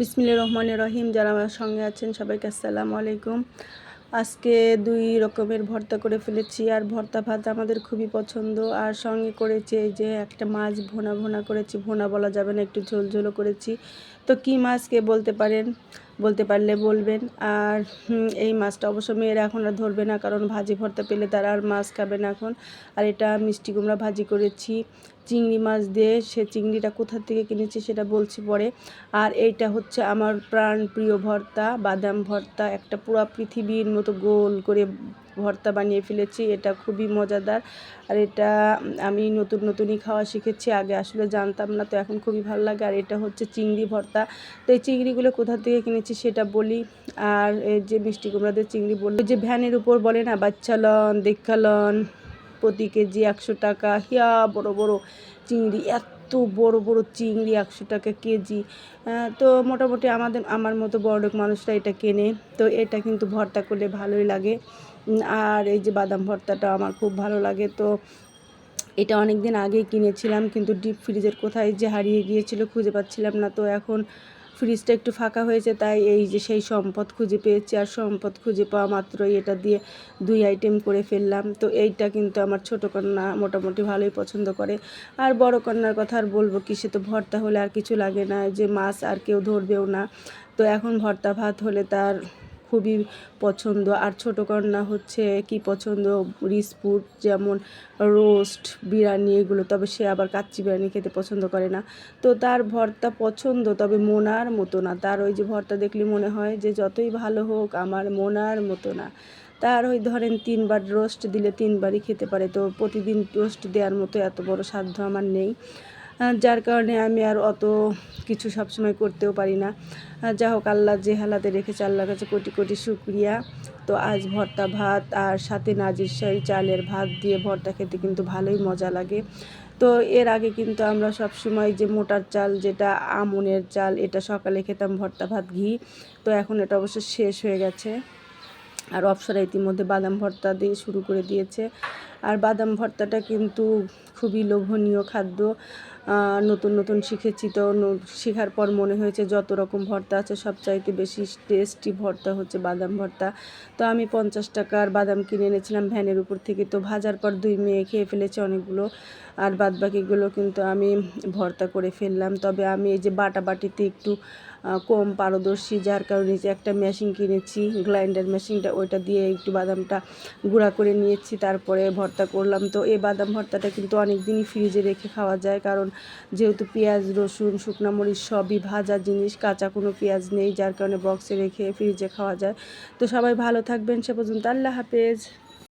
বিসমিল্লা রহমান রহিম, যারা আমার সঙ্গে আছেন সবাইকে আসসালামু আলাইকুম। আজকে দুই রকমের ভর্তা করে ফেলেছি, আর ভর্তা ভাত আমাদের খুবই পছন্দ। আর সঙ্গে করেছি এই যে একটা মাছ ভোনা ভোনা করেছি, ভোনা বলা যাবে না, একটু ঝোল ঝোলও করেছি। তো কী মাছ কে বলতে পারেন? বলতে পারলে বলবেন। আর এই মাছটা অবশ্য মেয়েরা এখন আর ধরবে না, কারণ ভাজি ভর্তা পেলে তারা আর মাছ খাবে না এখন। আর এটা মিষ্টি কুমড়া ভাজি করেছি। চিংড়ি মাছ দিয়ে সে চিংড়িটা কোথা থেকে কিনেছি সেটা বলছি পরে। আর এইটা হচ্ছে আমার প্রাণ প্রিয় ভর্তা, বাদাম ভর্তা, একটা পুরো পৃথিবীর মতো গোল করে ভর্তা বানিয়ে ফেলেছি, এটা খুবই মজাদার। আর এটা আমি নতুন নতুনই খাওয়া শিখেছি, আগে আসলে জানতাম না, তো এখন খুবই ভালো লাগে। আর এটা হচ্ছে চিংড়ি ভর্তা। তো এই চিংড়িগুলো কোথা থেকে কিনেছি সেটা বলি। আর এই যে মিষ্টি কুমড়াদের চিংড়ি বলল যে ভ্যানের উপর বলে না, বাচ্চা লন দেখা লন প্রতি কেজি একশো টাকা। হিয়া, বড় বড় চিংড়ি, এত বড় বড় চিংড়ি একশো টাকা কেজি। তো মোটামুটি আমাদের, আমার মতো বড়লোক মানুষরা এটা কেনে। তো এটা কিন্তু ভর্তা করলে ভালোই লাগে। আর এই যে বাদাম ভর্তাটা আমার খুব ভালো লাগে। তো এটা অনেক দিন আগেই কিনেছিলাম, কিন্তু ডিপ ফ্রিজের কোথায় যে হারিয়ে গিয়েছিল খুঁজে পাচ্ছিলাম না। তো এখন ফ্রিজটা একটু ফাঁকা হয়েছে, তাই এই যে সেই সম্পদ খুঁজে পেয়েছি আর সম্পদ খুঁজে পাওয়া মাত্রই এটা দিয়ে দুই আইটেম করে ফেললাম। তো এইটা কিন্তু আমার ছোটো কন্যা মোটামুটি ভালোই পছন্দ করে। আর বড় কন্যার কথা আর বলব কি সে তো ভর্তা হলে আর কিছু লাগে না, যে মাছ আর কেউ ধরবেও না। তো এখন ভর্তা ভাত হলে তার খুবই পছন্দ। আর ছোটো কন্যা হচ্ছে কি পছন্দ? রিচ ফুড যেমন রোস্ট, বিরিয়ানি এগুলো। তবে সে আবার কাচ্চি বিরিয়ানি খেতে পছন্দ করে না। তো তার ভর্তা পছন্দ, তবে মোনার মতো না। তার ওই যে ভর্তা দেখলে মনে হয় যে যতই ভালো হোক, আমার মোনার মতো না। তার ওই ধরেন তিনবার রোস্ট দিলে তিনবারই খেতে পারে। তো প্রতিদিন রোস্ট দেওয়ার মতো এত বড় সাধ্য আমার নেই। যার কারণে আমি আর অত কিছু সবসময় করতেও পারি না। যা হোক, আল্লাহ যে হালাতে রেখেছে, আল্লাহর কাছে কোটি কোটি শুক্রিয়া। তো আজ ভর্তা ভাত আর সাথে নাজির শাহী চালের ভাত দিয়ে ভর্তা খেতে কিন্তু ভালোই মজা লাগে। তো এর আগে কিন্তু আমরা সব সময় যে মোটার চাল, যেটা আমনের চাল, এটা সকালে খেতাম ভর্তা ভাত, ঘি। তো এখন এটা অবশ্য শেষ হয়ে গেছে। আর অপসরা ইতিমধ্যে বাদাম ভর্তা দিয়ে শুরু করে দিয়েছে। আর বাদাম ভর্তাটা কিন্তু খুবই লোভনীয় খাদ্য। নতুন নতুন শিখেছি তো শেখার পর মনে হয়েছে যত রকম ভর্তা আছে সব চাইতে বেশি টেস্টি ভর্তা হচ্ছে বাদাম ভর্তা। তো আমি পঞ্চাশ টাকার বাদাম কিনে এনেছিলাম ভ্যানের উপর থেকে। তো ভাজার পর দুই মেয়ে খেয়ে ফেলেছে অনেকগুলো। আর বাদ বাকিগুলো কিন্তু আমি ভর্তা করে ফেললাম। তবে আমি এই যে বাটা বাটিতে একটু কম পারদর্শী, যার কারণে যে একটা মেশিন কিনেছি গ্রাইন্ডার মেশিনটা ওইটা দিয়ে একটু বাদামটা গুঁড়া করে নিয়েছি। তারপরে ভর্তা করলাম। তো এই বাদাম ভর্তাটা কিন্তু অনেক দিনই ফ্রিজে রেখে খাওয়া যায়। কারণ যেহেতু পেঁয়াজ, রসুন, শুকনা মরিচ সবই ভাজা জিনিস, কাঁচা কোনো পেঁয়াজ নেই, যার কারণে বক্সে রেখে ফ্রিজে খাওয়া যায়। তো সবাই ভালো থাকবেন, সে পর্যন্ত আল্লাহ হাফেজ।